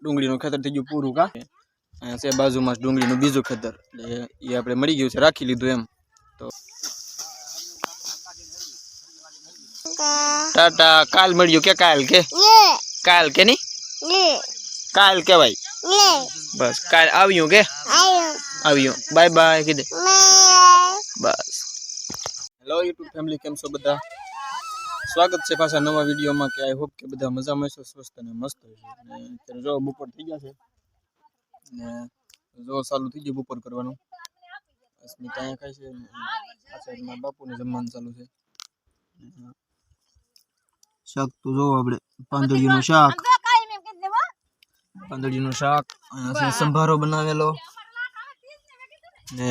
ડુંગળીનો ખાતર થી જો પૂરું કા એસે बाजू માં ડુંગળીનો બીજો ખાતર એ એ આપણે મરી ગયું છે રાખી લીધું એમ તો ટાટા કાલ મળજો કે કાલ કે કાલ કે ની કાલ કે ભાઈ ને બસ કાલ આવ્યું કે આવ્યું બાય બાય કી દે બસ હેલો YouTube ફેમિલી કેમ છો બધા સ્વાગત છે પાછા નવા વિડીયોમાં કે આઈ હોપ કે બધા મજામાં છો સ્વસ્થ અને મસ્ત હશે અત્યારે જો બપોર થઈ ગયા છે ને જો ચાલુ થઈ ગયું બપોર કરવાનું અસ્મિતા અહીંયા ખાય છે પાછળમાં બાપુને જમવાનું ચાલુ છે શાક તો જો આપણે પાંદડીનું શાક પાંદડીનું શાક અહીંયા સંભારો બનાવેલો ને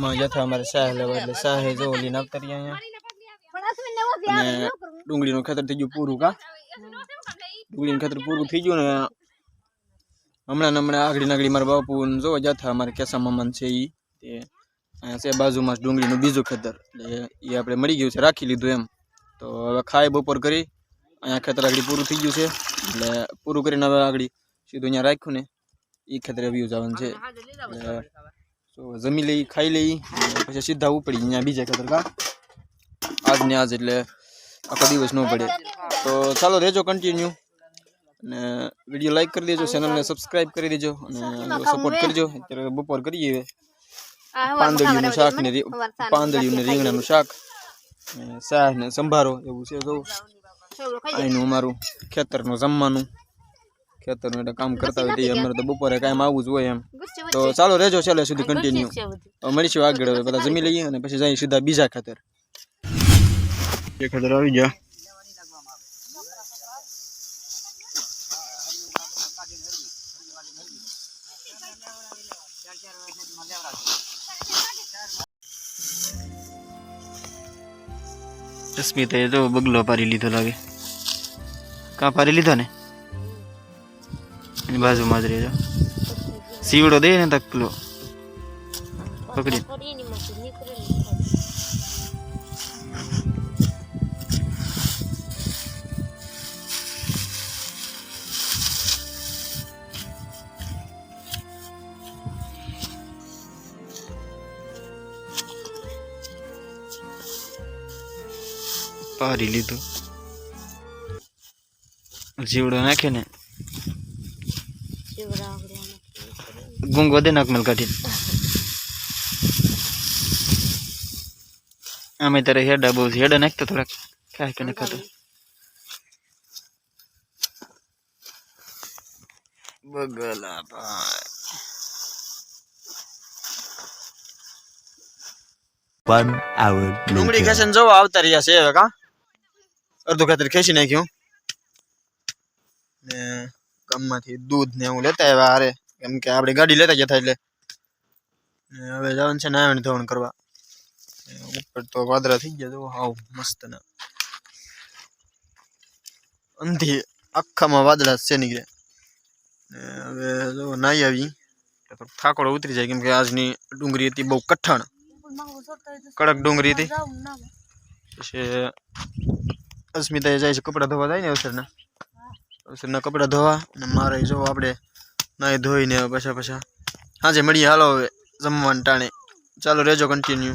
માં જથા અમારે શાહ લેવા એટલે શાહે જો ઓલી રહ્યા અહીંયા અસમે નવો ફિયાલ નુકરું ડુંગરીનો ખેતર થઈ ગયો પૂરું કા ડુંગરીન ખેતર પૂરું થઈ ગયું ને હમણાં નમણાં આગડી નગડી મારા બાપુનો જોવ્યા જ થા અમાર કેસામાં મન છે ઈ ત્યાંથી બાજુમાં ડુંગરીનો બીજો ખેતર એટલે ઈ આપણે મરી ગયું છે રાખી લીધું એમ તો હવે ખાઈ બપોર કરી આયા ખેતર આગડી પૂરું થઈ ગયું છે એટલે પૂરું કરીને હવે આગડી સીધું ને રાખું ને ઈ ખેતર અહીં ઉજાવાનું છે તો જમીન લઈ ખાઈ લઈ પછી સીધા ઉપર અહીંયા બીજો ખેતર કા आज निआज એટલે આખો દિવસ નો પડ્યો તો ચાલો રેજો કન્ટિન્યુ અને વિડિયો લાઈક કરી દેજો ચેનલ ને સબસ્ક્રાઇબ કરી દેજો અને સપોર્ટ કરી દેજો અત્યારે બપોર કરીએ આ પાંદડી નું શાક ને પાંદડી નું રીંગણ નું શાક અને સાહ ને સંભારો એવું છે જો તો આ નો મારું ખેતર નું જમવાનું ખેતર નું એટલે કામ કરતા હોઈએ અમે તો બપોરે કાઈમ આવું જ હોય એમ તો ચાલો રેજો ચાલે સુધી કન્ટિન્યુ તો મરસી આગળ બધા જમીન લઈને પછી જાય સીધા બીજા ખેતર એક હજાર આવી ગયા સ્મિતાએ તો બગલો પારી લીધો લાગે કાં પારી લીધો ને એની બાજુમાં જ રહેજો સીવડો દે ને તકલો પકડી પારી લીધું જીવડો નાખ્યો ને ગુંગ વધે નાખ કાઢી અમે તારે હેડા બહુ હેડા નાખતો થોડાક કાંઈ કે નાખતો બગલા ભાઈ One hour later. આવતા રહ્યા છે હવે કા અર્ધો કલાક લેછી નાખ્યું ને કમમાંથી દૂધ ને હું લેતા આવ્યો આરે કેમ કે આપડે ગાડી લેતા ગયા એટલે હવે જવાનું છે નાવણ ધોણ કરવા ઉપર તો વાદળા થઈ ગયા જો આવ મસ્તના અંધે આખામાં વાદળા છે નઈ હવે જો નઈ આવી તો ઠાકોર ઉતરી જાય કેમ કે આજની ડુંગરી હતી બહુ કઠણ કડક ડુંગરી હતી જવાનું નહોતું છે અસ્મિતા જાય છે કપડાં ધોવા જાય ને અવસરના અવસરના કપડાં ધોવા અને મારે જોવો આપણે નાહી ધોઈને પાછા પાછા હાજે મળીએ હાલો હવે જમવાનું ટાણે ચાલો રહેજો કન્ટિન્યુ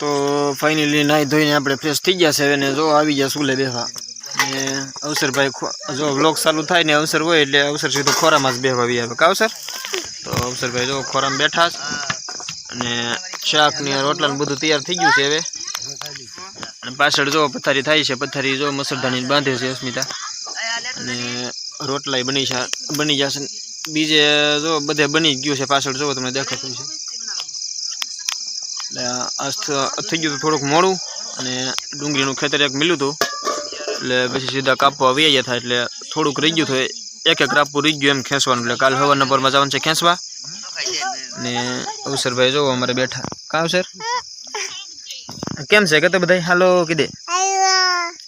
તો ફાઇનલી નાહી ધોઈને આપણે ફ્રેશ થઈ ગયા છે અને જો આવી ગયા સુલે બેસવા ને અવસરભાઈ જો વ્લોગ ચાલુ થાય ને અવસર હોય એટલે અવસર સીધો ખોરામાં જ બેસવા આવી આવે કાવસર તો અવસરભાઈ જો ખોરામાં બેઠા અને શાક ને રોટલા ને બધું તૈયાર થઈ ગયું છે હવે અને પાછળ જો પથારી થાય છે પથારી જો મસરધાની બાંધે છે અસ્મિતા અને રોટલાય બની છે બની જશે બીજે જો બધે બની ગયું છે પાછળ જો તમને દેખાતું છે એટલે આ થઈ ગયું થોડુંક મોડું અને ડુંગળીનું ખેતર એક મિલ્યું હતું એટલે પછી સીધા કાપવા આવી ગયા હતા એટલે થોડુંક રહી ગયું હતું એક એક રાપું રહી ગયું એમ ખેંચવાનું એટલે કાલ હવા નંબરમાં જવાનું છે ખેંચવા ને અવસરભાઈ જોવો અમારે બેઠા કાં અવસર કેમ છે કે તો બધાય હાલો કીધે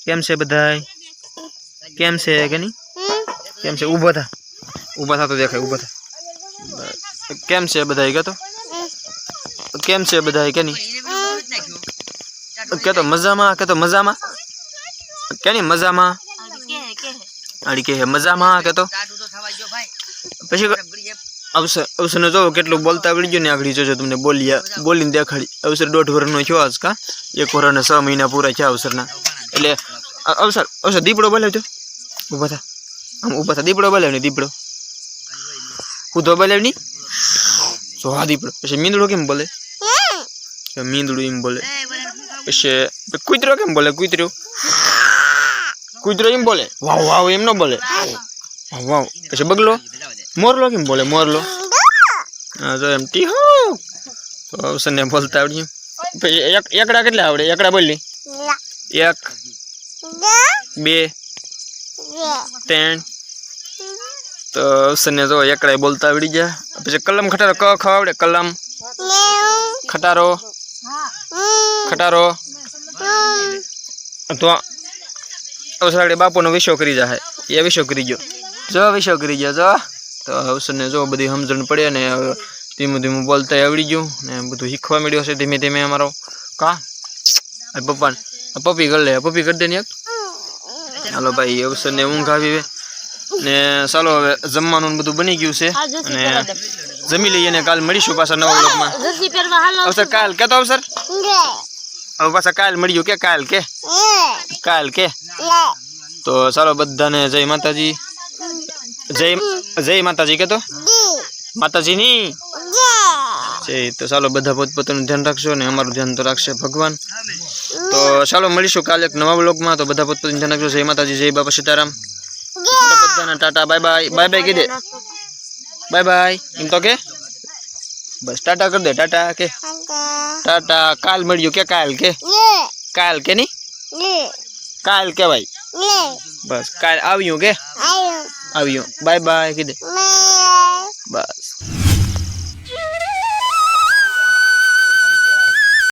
કેમ છે બધાય કેમ છે કે નહીં કેમ છે ઊભા થા ઊભા તો દેખાય ઊભો થા કેમ છે બધાય કે તો કેમ છે બધાય કે નહીં કે તો મજામાં કે તો મજામાં કે નહીં મજામાં અડી કે મજામાં કે તો પછી અવસર અવસર અવસરને જોવો કેટલું બોલતા આવડી ગયું ને આગળ જોજો તમને બોલ્યા બોલીને દેખાડી અવસર દોઢ વર્ષનો થયો આજ કા એક વર્ષને છ મહિના પૂરા છે અવસરના એટલે અવસર અવસર દીપડો બોલાવજો ઊભા થા આમ ઊભા થા દીપડો બોલાવને દીપડો કૂદો બોલાવની જો હા દીપડો પછી મીંદડો કેમ બોલે મીંદડું એમ બોલે પછી કૂતરો કેમ બોલે કૂતરો કૂતરો એમ બોલે વાવ વાવ એમ ન બોલે વાવ પછી બગલો मरलो कि बोले मरलो एम टी हो तो सन्ने बोलता आवड़ी एक एकड़ा के बोल एक तो सन्ने जो एकड़ा बोलता आवड़ी पे कलम खटारो क खा कलम खटारो खटारो तो उस बापू ना विशो करी जा है ये विशो करी जो जो विशो करी जो जो તો ઓસરને જો બધી સમજણ પડે ને ધીમે ધીમે બોલતા આવડી ગયો ને બધું શીખવા મળ્યો છે ધીમે ધીમે અમારો કા અબપન અપોપી કરલે અપોપી કર દે ને હાલો ભાઈ ઓસરને ઉંગાવી ને ચાલો હવે જમમાનું બધું બની ગયું છે અને જમી લઈ એને કાલે મળીશું પાછા નવા એપિસોડમાં જમી લે એને હાલો ઓસર કાલે કતો આવ સર હવે બસ કાલે મળીજો કે કાલે કે કેલ કે તો ચાલો બધાને જય માતાજી जय जय माताजी के तो जी माताजी नी जय तो चलो બધા પતપતનું ધ્યાન રાખજો ને અમારું ધ્યાન તો રાખશે ભગવાન તો ચાલો મળીશું કાલે એક નવા બ્લોગમાં તો બધા પતપત ધ્યાન રાખજો જય માતાજી જય બાબા सीताराम બધા બધાને Tata bye bye bye bye કી દે bye bye ઇમ તો કે બસ Tata કર દે Tata કે Tata કાલે મળીશું કે કાલે કે કાલે કે ની લે કાલે કે ભાઈ લે બસ કાલે આવીશું કે આવ્યો બાય બાય કીધે બસ